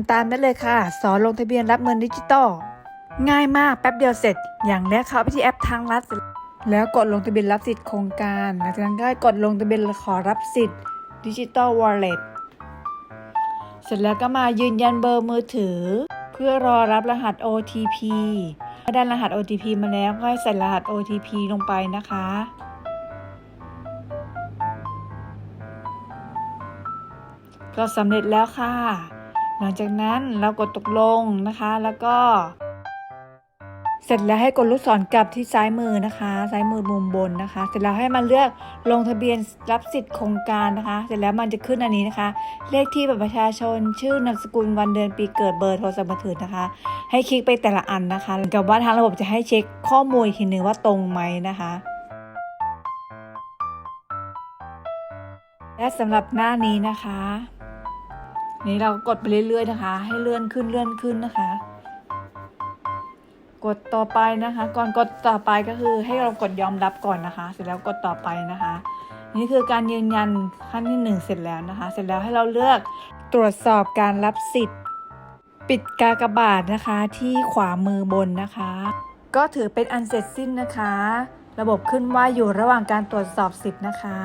ำตามได้เลยค่ะ สอนลงทะเบียนรับเงินดิจิตอลง่ายมากแป๊บเดียวเสร็จ อย่างแรกเข้าไปที่แอปทางรัฐแล้วกดลงทะเบียนรับสิทธิ์โครงการหลังจากนั้นก็กดลงทะเบียนขอรับสิทธิ์ดิจิตอลวอลเล็ตเสร็จแล้วก็มายืนยันเบอร์มือถือ เพื่อรอรับรหัส OTP เมื่อได้รหัส OTP มาแล้วก็ให้ใส่รหัส OTP ลงไปนะคะ ก็สำเร็จแล้วค่ะ หลังจากนั้นเรากดตกลงนะคะ แล้วก็ เสร็จแล้วให้กดลูกศรกลับที่ซ้ายมือนะคะซ้ายมือมุมบนนะคะ เสร็จแล้วให้มาเลือกลงทะเบียนรับสิทธิ์โครงการนะคะ เสร็จแล้วมันจะขึ้นอันนี้นะคะ เลขที่บัตรประชาชน ชื่อนามสกุลวันเดือนปีเกิดเบอร์โทรศัพท์มือถือนะคะ ให้คลิกไปแต่ละอันนะคะเหมือนกับว่าทางระบบจะให้เช็คข้อมูลทีหนึ่งว่าตรงไหมนะคะและสำหรับหน้านี้นะคะ นี่เรากดไปเรื่อยๆนะคะ ให้เลื่อนขึ้นเลื่อนขึ้นนะคะ กดต่อไปนะคะ ก่อนกดต่อไปก็คือให้เรากดยอมรับก่อนนะคะ เสร็จแล้วกดต่อไปนะคะ นี่คือการยืนยันขั้นที่หนึ่งเสร็จแล้วนะคะ เสร็จแล้วให้เราเลือกตรวจสอบการรับสิทธิ์ ปิดกากบาทนะคะที่ขวามือบนนะคะ ก็ถือเป็นอันเสร็จสิ้นนะคะ ระบบขึ้นว่าอยู่ระหว่างการตรวจสอบสิทธิ์นะคะ